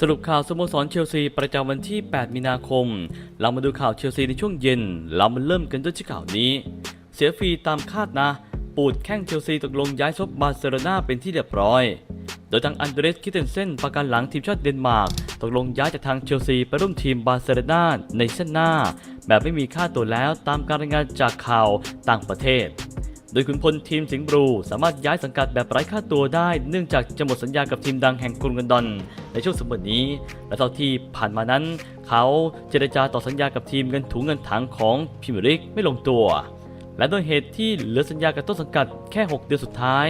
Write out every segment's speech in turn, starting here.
สรุปข่าวสโมสรเชลซีประจำวันที่ 8 มีนาคม เรามาดูข่าวเชลซีในช่วงเย็น เรามาเริ่มกันด้วยที่ข่าวนี้ เสียฟรีตามคาดนะ ปูดแข้งเชลซีตกลงย้ายซบบาร์เซโลนาเป็นที่เรียบร้อย โดยทางอันเดรสคิเทนเซนประกันหลังทีมชาติเดนมาร์กตกลงย้ายจากทางเชลซีไปร่วมทีมบาร์เซโลนาในเส้นหน้า แบบไม่มีค่าตัวแล้วตามการรายงานจากข่าวต่างประเทศ โดยขุนพลทีมสิงห์บลูสามารถย้ายสังกัดแบบไร้ค่าตัวได้ เนื่องจากจะหมดสัญญากับทีมดังแห่งกรุงลอนดอน ในช่วงสมบัตินี้ และเท่าที่ผ่านมานั้น เขาเจรจาต่อสัญญากับทีมเงินถุงเงินถังของพรีเมียร์ลีกไม่ลงตัว และโดยเหตุที่เหลือสัญญากับต้นสังกัดแค่ 6 เดือนสุดท้าย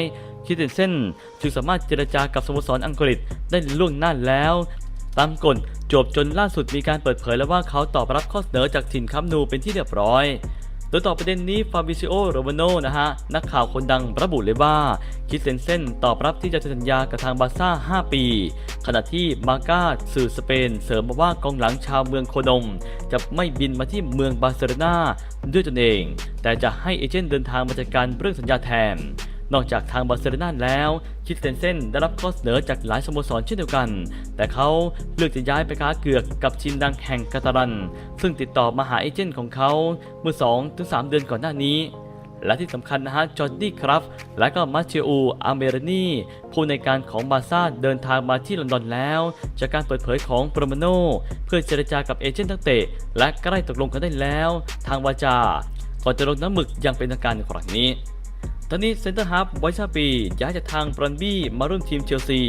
คิดเตนเส้นจึงสามารถเจรจากับสโมสรอังกฤษได้ล่วงหน้าแล้วตามกฎจบจนล่าสุดมีการเปิดเผยแล้วว่าเขาตอบรับข้อเสนอจากทีมคัมนูเป็นที่เรียบร้อย โดยต่อประเด็นนี้ฟาบิซิโอโรมาโนนะฮะนักข่าวคนดังระบุเลยว่า คิดเซนเซนตอบรับที่จะเซ็นสัญญากับทางบาร์ซ่า 5 ปี ขณะที่มาก้าสื่อสเปน เสริมมาว่ากองหลังชาวเมืองโคนม จะไม่บินมาที่เมืองบาร์เซโลนาด้วยตนเอง แต่จะให้เอเจนต์เดินทางมาจัดการเรื่องสัญญาแทน นอกจากทางบาร์เซโลนาแล้วคิดเซนเซนได้รับข้อเสนอจากหลายสโมสรเช่นเดียวกัน แต่เขาเลือกจะย้ายไปค้าเกือกกับทีมดังแห่งกาตาลัน ซึ่งติดต่อมาหาเอเจนต์ของเขาเมื่อ2-3เดือนก่อนหน้านี้ และที่สำคัญนะฮะจอร์ดี้ครับและก็มาเชอูอาเมรนีผู้ในการของบาร์ซ่าเดินทางมาที่ลอนดอนแล้ว จากการเปิดเผยของโปรมาโนเพื่อเจรจากับเอเจนต์นักเตะและใกล้ตกลงกันได้แล้ว ทางวาจาก่อนจะลงน้ำหมึกอยังเป็นทางการในครั้งนี้ ตอนนี้เซนเตอร์ฮับไวชาปีย้ายจากทางบรอนบี้มาร่วมทีมเชลซี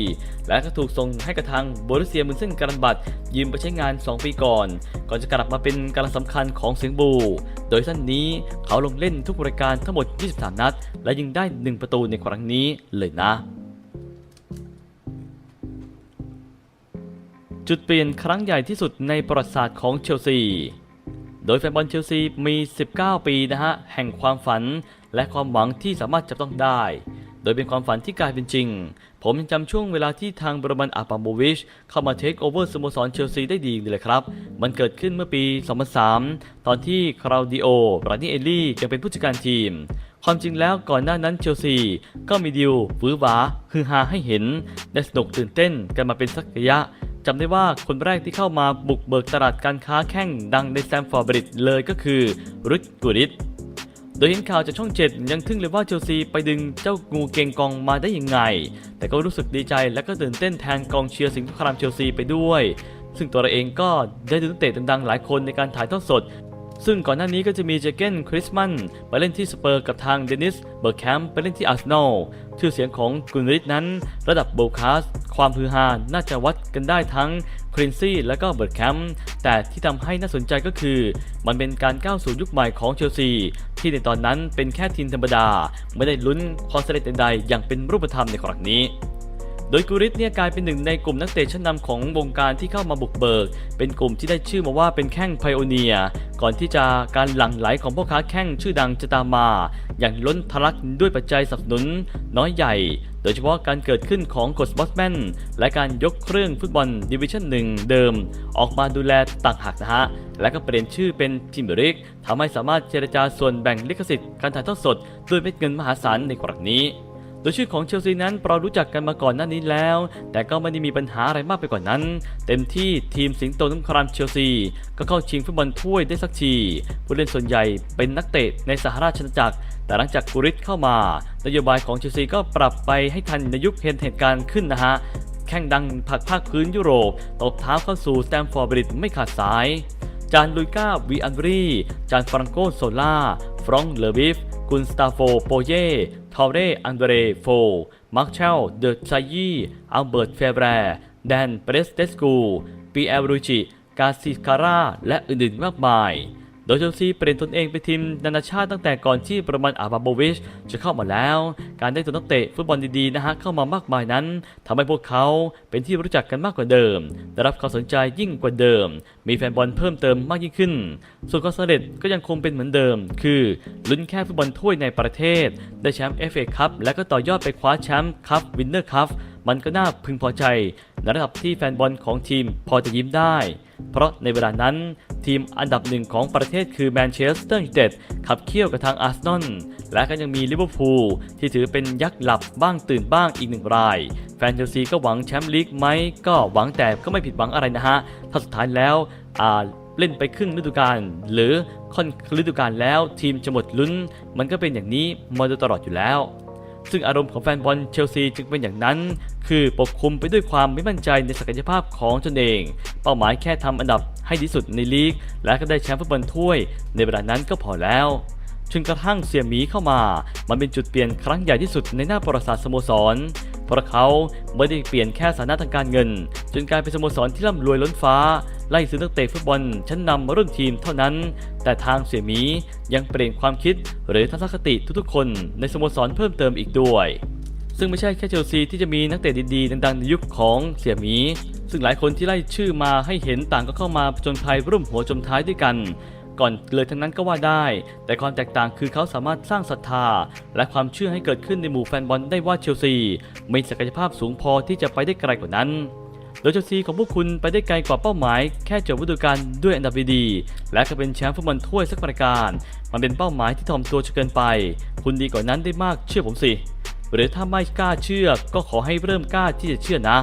และก็ถูกส่งให้กับทางโบรุเซียมุนเซนการันบัตยืมไปใช้งาน 2 ปีก่อน ก่อนจะกลับมาเป็นกำลังสำคัญของเสียงบู โดยสั้นนี้เขาลงเล่นทุกรายการทั้งหมด 23 นัด และยิงได้ 1 ประตูในครั้งนี้เลยนะ จุดเปลี่ยนครั้งใหญ่ที่สุดในประวัติศาสตร์ของเชลซี โดยแฟนบอลเชลซีมี 19 ปีนะฮะแห่งความฝัน และความหวังที่สามารถจับต้องได้ โดยเป็นความฝันที่กลายเป็นจริง ผมยังจำช่วงเวลาที่ทางบรมันอาปาโมวิชเข้ามาเทคโอเวอร์สโมสรเชลซีได้ดีเลยครับ มันเกิดขึ้นเมื่อปี 2003 ตอนที่คราวดิโอรานิเอลลี่ยังเป็นผู้จัดการทีมความจริงแล้วก่อนหน้านั้นเชลซีก็มีดิวฟื้อหวาฮือฮาให้เห็นได้สนุกตื่นเต้นกันมาเป็นสักระยะจำได้ว่าคนแรกที่เข้ามาบุกเบิกตลาดการค้าแข่งดังในแซมฟอร์บริดเลยก็คือริกกูริต โดยเห็นข่าวจากช่องเจ็ดยังทึ่งเลยว่าเชลซีไปดึงเจ้างูเกงกองมาได้ยังไง แต่ก็รู้สึกดีใจและก็ตื่นเต้นแทนกองเชียร์สิงห์ครามเชลซีไปด้วย ซึ่งตัวเราเองก็ได้ดูนักเตะดังๆหลายคนในการถ่ายทอดสด ซึ่งก่อนหน้านี้ก็จะมีเจเกนคริสมันไปเล่นที่สเปอร์กับทางเดนิสเบิร์กแคมป์ไปเล่นที่อาร์เซนอลชื่อเสียงของกุนริตนั้น ระดับโบคาสความฮือฮาน่าจะวัดกันได้ทั้ง ครินซี่และก็เบิร์ดแคมป์แต่ที่ทำให้น่าสนใจก็คือ มันเป็นการก้าวสู่ยุคใหม่ของเชลซี ที่ในตอนนั้นเป็นแค่ทีมธรรมดา ไม่ได้ลุ้นความสำเร็จใดๆอย่างเป็นรูปธรรมในครั้งนี้ โดยกูริตเนี่ยกลายเป็นหนึ่งในกลุ่มนักเตะชั้นนำของวงการที่เข้ามาบุกเบิก เป็นกลุ่มที่ได้ชื่อมาว่าเป็นแข้งไพโอเนีย ก่อนที่จะการหลั่งไหลของพ่อค้าแข้งชื่อดังจะตามมา อย่างล้นทะลักด้วยปัจจัยสนับสนุน น้อยใหญ่ โดยเฉพาะการเกิดขึ้นของกฎสปอร์ตแมนและการยกเครื่องฟุตบอลดิวิชั่นหนึ่งเดิม ออกมาดูแลต่างหากนะฮะและก็เปลี่ยนชื่อเป็นทีมเบริกทำให้สามารถเจรจาส่วนแบ่งลิขสิทธิ์การถ่ายทอดสด ด้วยเม็ดเงินมหาศาลในครั้งนี้ โดยชื่อของเชลซีนั้นเรารู้จักกันมาก่อนหน้านี้แล้ว แต่ก็ไม่ได้มีปัญหาอะไรมากไปกว่านั้น เต็มที่ทีมสิงโตน้ำครามเชลซี ก็เข้าชิงฟุตบอลถ้วยได้สักที ผู้เล่นส่วนใหญ่เป็นนักเตะในสหราชอาณาจักร แต่หลังจากกูริตเข้ามา นโยบายของเชลซีก็ปรับไปให้ทันในยุคเห็นเหตุการณ์ขึ้นนะฮะแข่งดังผักภาคพื้นยุโรปตบเท้าเข้าสู่สแตมฟอร์ดบริดไม่ขาดสาย จานลุยกาวีอันรี จานฟรังโกโซล่า ฟรองก์เลวิฟ กุนสตาโฟโปเย่ทอเรอันเดรโฟ มาร์เชล เดอะไซยีอัลเบิร์ต เฟเบรแดน เปรสเตสกู ปีเอลรูจิ กาซิคาร่า และอื่นๆ มากมาย โดยเชลซีเปลี่ยนตนเองเป็นทีมนานาชาติตั้งแต่ก่อนที่ประมาณอาบาโบวิชจะเข้ามาแล้ว การได้ตัวนักเตะฟุตบอลดีๆนะฮะเข้ามามากมายนั้นทำให้พวกเขาเป็นที่รู้จักกันมากกว่าเดิม ได้รับความสนใจยิ่งกว่าเดิม มีแฟนบอลเพิ่มเติมมากยิ่งขึ้น ส่วนความสำเร็จก็ยังคงเป็นเหมือนเดิม คือลุ้นแค่ฟุตบอลถ้วยในประเทศ ได้แชมป์เอฟเอคัพและก็ต่อยอดไปคว้าแชมป์คัพวินเนอร์คัพ มันก็น่าพึงพอใจในระดับที่แฟนบอลของทีมพอจะยิ้มได้ เพราะในเวลานั้นทีมอันดับหนึ่งของประเทศคือแมนเชสเตอร์ยูไนเต็ดขับเคี่ยวกับทางอาร์เซนอลและก็ยังมีลิเวอร์พูลที่ถือเป็นยักษ์หลับบ้างตื่นบ้างอีกหนึ่งราย แฟนเชลซีก็หวังแชมป์ลีกไหมก็หวังแต่ก็ไม่ผิดหวังอะไรนะฮะ ถ้าสุดท้ายแล้วอ่าเล่นไปครึ่งฤดูกาลหรือค่อนฤดูกาลแล้วทีมจะหมดลุ้น มันก็เป็นอย่างนี้มาโดยตลอดอยู่แล้ว ซึ่งอารมณ์ของแฟนบอลเชลซีจึงเป็นอย่างนั้น คือปกคลุมไปด้วยความไม่มั่นใจในศักยภาพของตนเอง เป้าหมายแค่ทำอันดับให้ดีสุดในลีก และก็ได้แชมป์ฟุตบอลถ้วย ในเวลานั้นก็พอแล้วจนกระทั่งเสี่ยหมีเข้ามา มันเป็นจุดเปลี่ยนครั้งใหญ่ที่สุดในหน้าประวัติศาสตร์สโมสร เพราะเขาไม่ได้เปลี่ยนแค่สถานะทางการเงิน จนกลายเป็นสโมสรที่ร่ำรวยล้นฟ้า ไล่ซื้อนักเตะฟุตบอลชั้นนำมาร่วมทีมเท่านั้น แต่ทางเสี่ยหมียังเปลี่ยนความคิดหรือทัศนคติทุกๆคนในสโมสรเพิ่มเติมอีกด้วย ซึ่งไม่ใช่แค่เชลซีที่จะมีนักเตะดีๆดังๆในยุคของเสี่ยหมี ซึ่งหลายคนที่ไล่ชื่อมาให้เห็นต่างก็เข้ามาผจญภัยร่วมหัวจมท้ายด้วยกัน ก่อนเลยทั้งนั้นก็ว่าได้ แต่ความแตกต่างคือเขาสามารถสร้างศรัทธา และความเชื่อให้เกิดขึ้นในหมู่แฟนบอลได้ว่าเชลซีมีศักยภาพสูงพอที่จะไปได้ไกลกว่านั้นโดยเชลซีของพวกคุณไปได้ไกลกว่าเป้าหมาย แค่จบฤดูกาลด้วยอันดับดีและก็เป็นแชมป์ฟุตบอลถ้วยสักประการ มันเป็นเป้าหมายที่ถ่อมตัวจนเกินไป คุณดีกว่านั้นได้มากเชื่อผมสิ หรือถ้าไม่กล้าเชื่อก็ขอให้เริ่มกล้าที่จะเชื่อนะ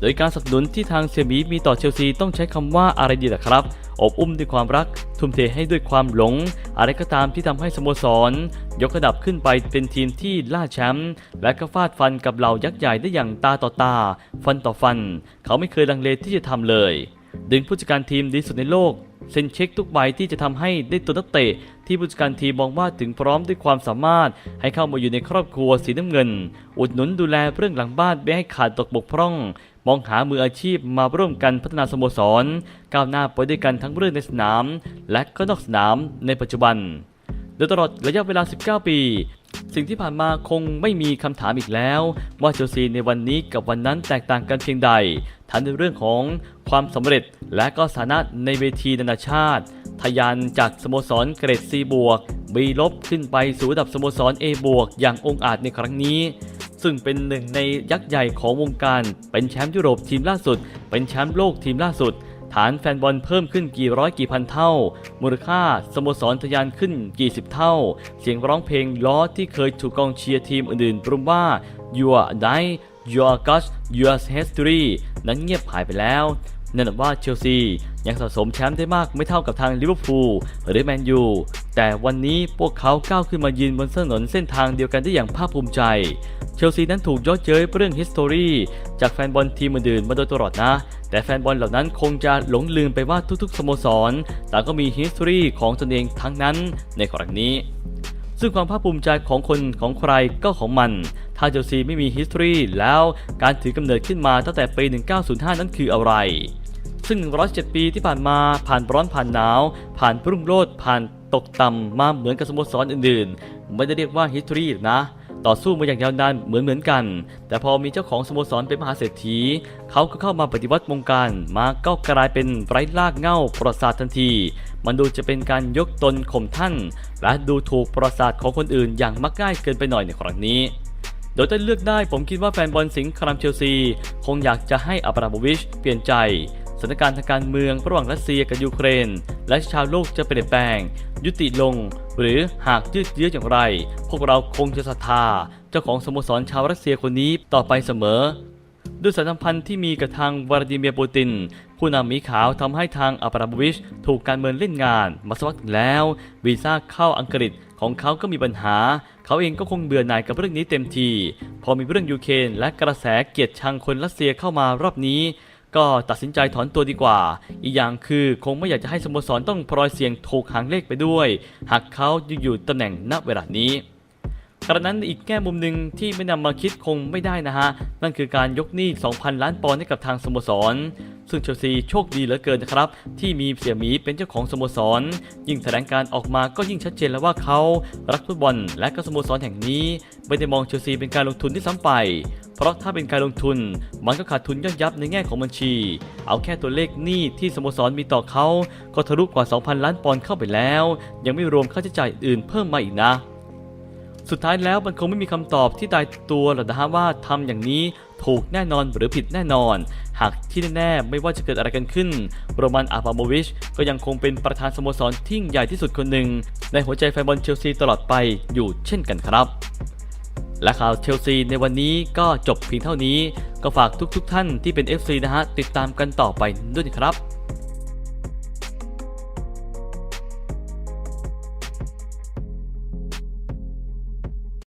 โดยการสนับสนุนที่ทางเซมีมีต่อเชลซีต้องใช้คำว่าอะไรดีล่ะครับ อบอุ้มด้วยความรัก ทุ่มเทให้ด้วยความหลง อะไรก็ตามที่ทำให้สโมสร ยกระดับขึ้นไปเป็นทีมที่ล่าแชมป์และก็ฟาดฟันกับเหล่ายักษ์ใหญ่ได้อย่างตาต่อตา ฟันต่อฟัน เขาไม่เคยลังเลที่จะทำเลย ดึงผู้จัดการทีมดีสุดในโลกเซ็นเช็คทุกใบที่จะทำให้ได้ตัวนักเตะที่ผู้จัดการทีมมองว่าถึงพร้อมด้วยความสามารถ ให้เข้ามาอยู่ในครอบครัวสีน้ำเงิน อุดหนุนดูแลเรื่องหลังบ้านไม่ให้ขาดตกบกพร่อง มองหามืออาชีพมาร่วมกันพัฒนาสโมสร ก้าวหน้าไปด้วยกันทั้งเรื่องในสนาม และก็นอกสนามในปัจจุบัน โดยตลอดระยะเวลา 19 ปี สิ่งที่ผ่านมาคงไม่มีคำถามอีกแล้ว ว่าเชลซีในวันนี้กับวันนั้นแตกต่างกันเพียงใด ทั้งในเรื่องของความสำเร็จและก็สถานะในเวทีนานาชาติทะยานจากสโมสรเกรด C บวก B ลบขึ้นไปสู่ระดับสโมสร A บวกอย่างองอาจในครั้งนี้ ซึ่งเป็นหนึ่งในยักษ์ใหญ่ของวงการ เป็นแชมป์ยุโรปทีมล่าสุด เป็นแชมป์โลกทีมล่าสุด ฐานแฟนบอลเพิ่มขึ้นกี่ร้อยกี่พันเท่า มูลค่าสโมสรทะยานขึ้นกี่สิบเท่า เสียงร้องเพลงล้อที่เคยถูกกองเชียร์ทีมอื่นๆรุมว่า your night your gosh your history นั้นเงียบหายไปแล้วนั่นหมายว่าเชลซียังสะสมแชมป์ได้มากไม่เท่ากับทางลิเวอร์พูลหรือแมนยูแต่วันนี้พวกเขาก้าวขึ้นมายืนบนถนนเส้นทางเดียวกันได้อย่างภาคภูมิใจ เชลซีนั้นถูกยอดเย้ยเรื่อง history จากแฟนบอลทีมอื่นมาโดยตลอดนะ แต่แฟนบอลเหล่านั้นคงจะหลงลืมไปว่าทุกๆสโมสรต่างก็มี history ของตนเองทั้งนั้นในครั้งนี้ ซึ่งความภาคภูมิใจของคนของใครก็ของมัน ถ้าเชลซีไม่มี history แล้วการถือกำเนิดขึ้นมาตั้งแต่ปี 1905 นั้นคืออะไร ซึ่ง 107 ปีที่ผ่านมาผ่านร้อนผ่านหนาว ผ่านปรุ่งโรดผ่านตกต่ำมาเหมือนกับสโมสรอื่นๆ ไม่ได้เรียกว่า history หรอกนะต่อสู้มาอย่างยาวนานเหมือนเหมือนกัน แต่พอมีเจ้าของสโมสรเป็นมหาเศรษฐี เขาก็เข้ามาปฏิวัติวงการ มาก็กลายเป็นไร้ลากเง้าประวัติศาสตร์ทันที มันดูจะเป็นการยกตนข่มท่าน และดูถูกประวัติศาสตร์ของคนอื่นอย่างมักง่ายเกินไปหน่อยในครั้งนี้ โดยถ้าเลือกได้ผมคิดว่าแฟนบอลสิงห์ครามเชลซี คงอยากจะให้อับราโมวิชเปลี่ยนใจสถานการณ์ทางการเมืองระหว่างรัสเซียกับยูเครน และชาวโลกจะเปลี่ยนแปลง ยุติลง หรือหากยืดเยื้ออย่างไร พวกเราคงจะศรัทธา เจ้าของสโมสรชาวรัสเซียคนนี้ต่อไปเสมอ ด้วยสายสัมพันธ์ที่มีกับทางวลาดิเมียร์ปูติน ผู้นำหมีขาวทำให้ทางอับราโมวิชถูกการเมืองเล่นงานมาสักแล้ว วีซ่าเข้าอังกฤษของเขาก็มีปัญหา เขาเองก็คงเบื่อหน่ายกับเรื่องนี้เต็มที พอมีเรื่องยูเครนและกระแสเกียดชังคนรัสเซียเข้ามารอบนี้ ก็ตัดสินใจถอนตัวดีกว่า อีกอย่างคือคงไม่อยากจะให้สโมสรต้องพลอยเสี่ยงถูกหางเลขไปด้วย หากเขายังอยู่ตำแหน่งณเวลานี้กระนั้นอีกแง่มุมหนึ่งที่ไม่นำมาคิดคงไม่ได้นะฮะ นั่นคือการยกหนี้ 2,000 ล้านปอนด์ให้กับทางสโมสร ซึ่งเชลซีโชคดีเหลือเกินนะครับ ที่มีเสี่ยหมีเป็นเจ้าของสโมสร ยิ่งแถลงการออกมาก็ยิ่งชัดเจนแล้วว่าเขารักฟุตบอลและก็สโมสรแห่งนี้ ไม่ได้มองเชลซีเป็นการลงทุนที่ซ้ำไป เพราะถ้าเป็นการลงทุน มันก็ขาดทุนย่อยยับในแง่ของบัญชี เอาแค่ตัวเลขหนี้ที่สโมสรมีต่อเขาก็ทะลุกว่า 2,000 ล้านปอนด์เข้าไปแล้ว ยังไม่รวมค่าใช้จ่ายอื่นเพิ่มมาอีกนะสุดท้ายแล้วมันคงไม่มีคำตอบที่ตายตัวหรอกนะฮะว่าทำอย่างนี้ ถูกแน่นอนหรือผิดแน่นอน หากที่แน่ๆไม่ว่าจะเกิดอะไรกันขึ้น โรมันอาบาโมวิชก็ยังคงเป็นประธานสโมสรที่ยิ่งใหญ่ที่สุดคนหนึ่ง ในหัวใจแฟนบอลเชลซีตลอดไปอยู่เช่นกันครับ และข่าวเชลซีในวันนี้ก็จบเพียงเท่านี้ ก็ฝากทุกๆทท่านที่เป็น FC นะฮะติดตามกันต่อไปด้วยครับ